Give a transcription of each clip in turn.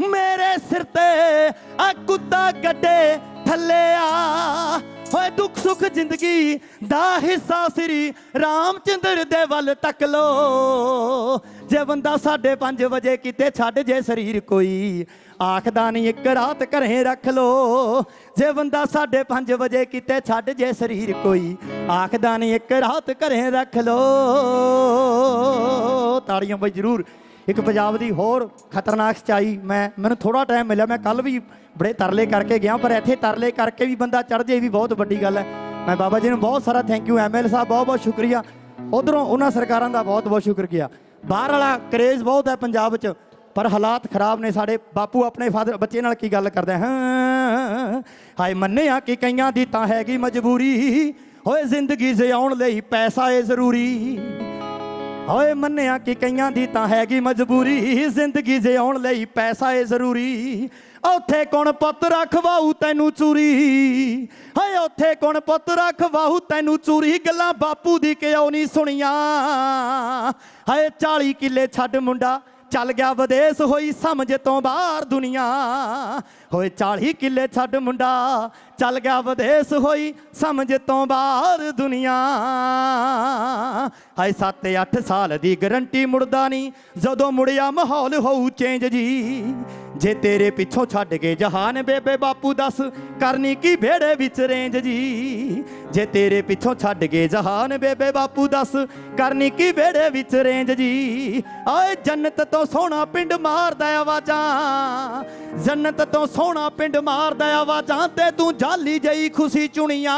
ਮੇਰੇ ਸਿਰ ਤੇ ਆ ਕੁੱਤਾ ਗੱਡੇ ਥੱਲੇ ਆ। ਹੋਏ ਦੁੱਖ ਸੁੱਖ ਜ਼ਿੰਦਗੀ ਦਾ ਹਿੱਸਾ ਸ੍ਰੀ ਰਾਮਚੰਦਰ ਦੇ ਵੱਲ ਤੱਕ ਲੋ। ਜੇ ਬੰਦਾ 5:30 ਵਜੇ ਕਿਤੇ ਛੱਡ ਜੇ ਸਰੀਰ ਕੋਈ, ਆਖਦਾ ਨਹੀਂ ਇੱਕ ਰਾਤ ਘਰੇ ਰੱਖ ਲੋ। ਜੇ ਬੰਦਾ 5:30 ਵਜੇ ਕਿਤੇ ਛੱਡ ਜੇ ਸਰੀਰ ਕੋਈ, ਆਖਦਾ ਨਹੀਂ ਇੱਕ ਰਾਤ ਘਰੇ ਰੱਖ ਲੋ। ਤਾੜੀਆਂ ਬਈ ਜ਼ਰੂਰ। ਇੱਕ ਪੰਜਾਬ ਦੀ ਹੋਰ ਖਤਰਨਾਕ ਸਚਾਈ ਮੈਂ, ਮੈਨੂੰ ਥੋੜਾ ਟਾਈਮ ਮਿਲਿਆ, ਮੈਂ ਕੱਲ ਵੀ ਬੜੇ ਤਰਲੇ ਕਰਕੇ ਗਿਆ, ਪਰ ਇੱਥੇ ਤਰਲੇ ਕਰਕੇ ਵੀ ਬੰਦਾ ਚੜ ਜੇ ਵੀ ਬਹੁਤ ਵੱਡੀ ਗੱਲ ਹੈ। ਮੈਂ ਬਾਬਾ ਜੀ ਨੂੰ ਬਹੁਤ ਸਾਰਾ ਥੈਂਕ ਯੂ ਐਮਐਲ ਸਾਹਿਬ ਬਹੁਤ ਬਹੁਤ ਸ਼ੁਕਰੀਆ। ਉਧਰੋਂ ਉਹਨਾਂ ਸਰਕਾਰਾਂ ਦਾ ਬਹੁਤ ਬਹੁਤ ਸ਼ੁਕਰੀਆ। ਬਾਹਰ ਵਾਲਾ ਕਰੇਜ਼ ਬਹੁਤ ਹੈ ਪੰਜਾਬ 'ਚ, ਪਰ ਹਾਲਾਤ ਖਰਾਬ ਨੇ ਸਾਡੇ ਬਾਪੂ ਆਪਣੇ ਫਾਦਰ ਬੱਚੇ ਨਾਲ ਕੀ ਗੱਲ ਕਰਦਾ ਹਾਂ, ਹਾਏ ਮੰਨਿਆ ਕਿ ਕਈਆਂ ਦੀ ਤਾਂ ਹੈਗੀ ਮਜਬੂਰੀ, ਹੋਏ ਜ਼ਿੰਦਗੀ ਜਿਉਣ ਲਈ ਪੈਸਾ ਏ ਜ਼ਰੂਰੀ। ਹੋਏ ਮੰਨਿਆ ਕਿ ਕਈਆਂ ਦੀ ਤਾਂ ਹੈਗੀ ਮਜਬੂਰੀ, ਜ਼ਿੰਦਗੀ ਜਿਉਣ ਲਈ ਪੈਸਾ ਏ ਜ਼ਰੂਰੀ। ਉੱਥੇ ਕੌਣ ਪੁੱਤ ਰਖਵਾਊ ਤੈਨੂੰ ਚੂਰੀ? ਹਾਏ ਉੱਥੇ ਕੌਣ ਪੁੱਤ ਰਖਵਾਊ ਤੈਨੂੰ ਚੂਰੀ? ਗੱਲਾਂ ਬਾਪੂ ਦੀ ਕਿਉਂ ਨਹੀਂ ਸੁਣੀਆਂ? ਹਾਏ 40 ਕਿੱਲੇ ਛੱਡ ਮੁੰਡਾ ਚੱਲ ਗਿਆ ਵਿਦੇਸ਼ ਹੋਈ ਸਮਝ ਤੋਂ ਬਾਹਰ ਦੁਨੀਆ। ਹੋਏ 40 ਕਿੱਲੇ ਛੱਡ ਮੁੰਡਾ, ਚੱਲ ਗਿਆ ਵਿਦੇਸ਼ ਹੋਈ ਸਮਝ ਤੋਂ ਬਾਹਰ ਦੁਨੀਆ। ਹਾਏ 7-8 ਸਾਲ ਦੀ ਗਰੰਟੀ ਮੁੜਦਾ ਨਹੀਂ ਜਦੋਂ ਮੁੜਿਆ ਮਾਹੌਲ ਹੋਊ ਚੇਂਜ ਜੀ। ਜੇ ਤੇਰੇ ਪਿੱਛੋਂ ਛੱਡ ਕੇ ਜਹਾਨ ਬੇਬੇ ਬਾਪੂ ਦੱਸ, ਕਰਨੀ ਕੀ ਭੇੜੇ ਵਿੱਚ ਰੇਂਜ ਜੀ? ਜੇ ਤੇਰੇ ਪਿੱਛੋਂ ਛੱਡ ਕੇ ਜਹਾਨ ਬੇਬੇ ਬਾਪੂ ਦੱਸ, ਕਰਨੀ ਕੀ ਭੇੜੇ ਵਿੱਚ ਰੇਂਜ ਜੀ? ਆਏ ਜੰਨਤ ਤੋਂ ਸੋਹਣਾ ਪਿੰਡ ਮਾਰਦਾ ਆਵਾਜ਼ਾਂ ਜੰਨਤ ਤੋਂ ਸੋਹਣਾ ਪਿੰਡ ਮਾਰਦਾ ਆਵਾਜ਼ਾਂ ਤੇ ਤੂੰ ਜਾਲੀ ਜਈ ਖੁਸ਼ੀ ਚੁਣੀਆਂ।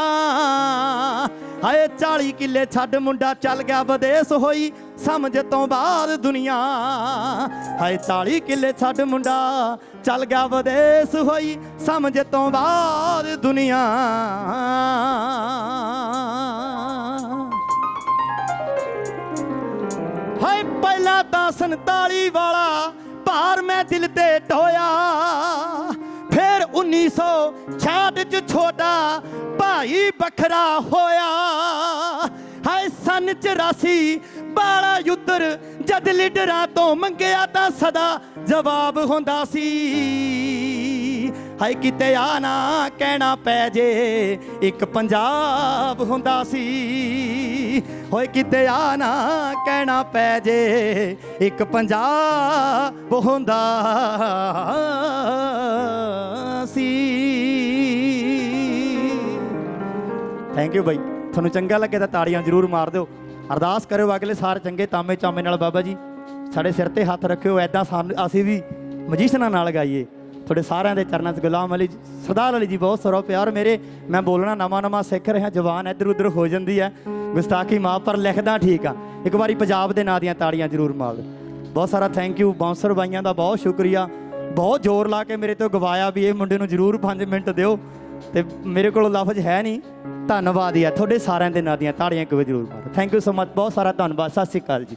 ਹਾਏ 40 ਕਿੱਲੇ ਛੱਡ ਮੁੰਡਾ ਚੱਲ ਗਿਆ ਵਿਦੇਸ਼ ਹੋਈ ਸਮਝ ਤੋਂ ਬਾਹਰ ਦੁਨੀਆ। ਹਾਏ 40 ਕਿੱਲੇ ਛੱਡ ਮੁੰਡਾ, ਚੱਲ ਗਿਆ ਵਿਦੇਸ਼ ਹੋਈ। ਸਮਝ ਤੋਂ ਬਾਹਰ ਦੁਨੀਆ। ਹਾਏ ਪਹਿਲਾ ਤਾਂ 47 ਵਾਲਾ ਭਾਰ ਮੈਂ ਦਿਲ ਤੇ ਢੋਇਆ। ਫਿਰ 1966 ਚ ਛੋਟਾ ਭਾਈ ਵੱਖਰਾ ਹੋਇਆ। ਸਨ 84 ਬਾਲਾ ਯੁੱਧਰ ਜਦ ਲੀਡਰਾਂ ਤੋਂ ਮੰਗਿਆ ਤਾਂ ਸਦਾ ਜਵਾਬ ਹੁੰਦਾ ਸੀ। ਹਾਏ ਕਿਤੇ ਆ ਨਾ ਕਹਿਣਾ ਪੈ ਜੇ, ਇੱਕ ਪੰਜਾਬ ਹੁੰਦਾ ਸੀ। ਹੋਏ ਕਿਤੇ ਆ ਨਾ ਕਹਿਣਾ ਪੈ ਜੇ, ਇੱਕ ਪੰਜਾਬ ਹੁੰਦਾ ਸੀ। ਥੈਂਕ ਯੂ ਬਾਈ ਤੁਹਾਨੂੰ ਚੰਗਾ ਲੱਗੇ ਤਾਂ ਤਾੜੀਆਂ ਜ਼ਰੂਰ ਮਾਰ ਦਿਓ। ਅਰਦਾਸ ਕਰਿਓ ਅਗਲੇ ਸਾਰ ਚੰਗੇ ਤਾਮੇ ਚਾਮੇ ਨਾਲ ਬਾਬਾ ਜੀ, ਸਾਡੇ ਸਿਰ ਤੇ ਹੱਥ ਰੱਖਿਓ ਐਦਾਂ ਸਾਨੂੰ, ਅਸੀਂ ਵੀ ਮਜੀਸ਼ਨਾਂ ਨਾਲ ਗਾਈਏ। ਤੁਹਾਡੇ ਸਾਰਿਆਂ ਦੇ ਚਰਨਾਂ 'ਚ ਗੁਲਾਮ ਅਲੀ, ਸਰਦਾਰ ਅਲੀ ਜੀ ਬਹੁਤ ਸਾਰਾ ਪਿਆਰ ਮੇਰੇ, ਮੈਂ ਬੋਲਣਾ ਨਵਾਂ ਨਵਾਂ ਸਿੱਖ ਰਿਹਾ, ਜਵਾਨ ਇੱਧਰ ਉੱਧਰ ਹੋ ਜਾਂਦੀ ਹੈ। ਗੁਸਤਾਖੀ ਮਾਂ ਪਰ ਲਿਖਦਾ ਠੀਕ ਆ। ਇੱਕ ਵਾਰੀ ਪੰਜਾਬ ਦੇ ਨਾਂ ਦੀਆਂ ਤਾੜੀਆਂ ਜ਼ਰੂਰ ਮਾਰ ਦਿਓ। ਬਹੁਤ ਸਾਰਾ ਥੈਂਕ ਯੂ ਬਾਉਂਸਰ ਬਾਈਆਂ ਦਾ ਬਹੁਤ ਸ਼ੁਕਰੀਆ। ਬਹੁਤ ਜ਼ੋਰ ਲਾ ਕੇ ਮੇਰੇ ਤੋਂ ਗਵਾਇਆ ਵੀ ਇਹ ਮੁੰਡੇ ਨੂੰ ਜ਼ਰੂਰ 5 ਮਿੰਟ ਦਿਓ। ਤੇ ਮੇਰੇ ਕੋਲ ਲਫ਼ਜ਼ ਹੈ ਨਹੀਂ। ਧੰਨਵਾਦ ਹੀ ਤੁਹਾਡੇ ਸਾਰਿਆਂ ਦੇ ਨਾਂ ਦੀਆਂ ਤਾੜੀਆਂ ਇੱਕ ਵਾਰ ਜ਼ਰੂਰ ਮਾਰੋ। ਥੈਂਕ ਯੂ ਸੋ ਮਚ ਬਹੁਤ ਸਾਰਾ ਧੰਨਵਾਦ, ਸਤਿ ਸ਼੍ਰੀ ਅਕਾਲ ਜੀ।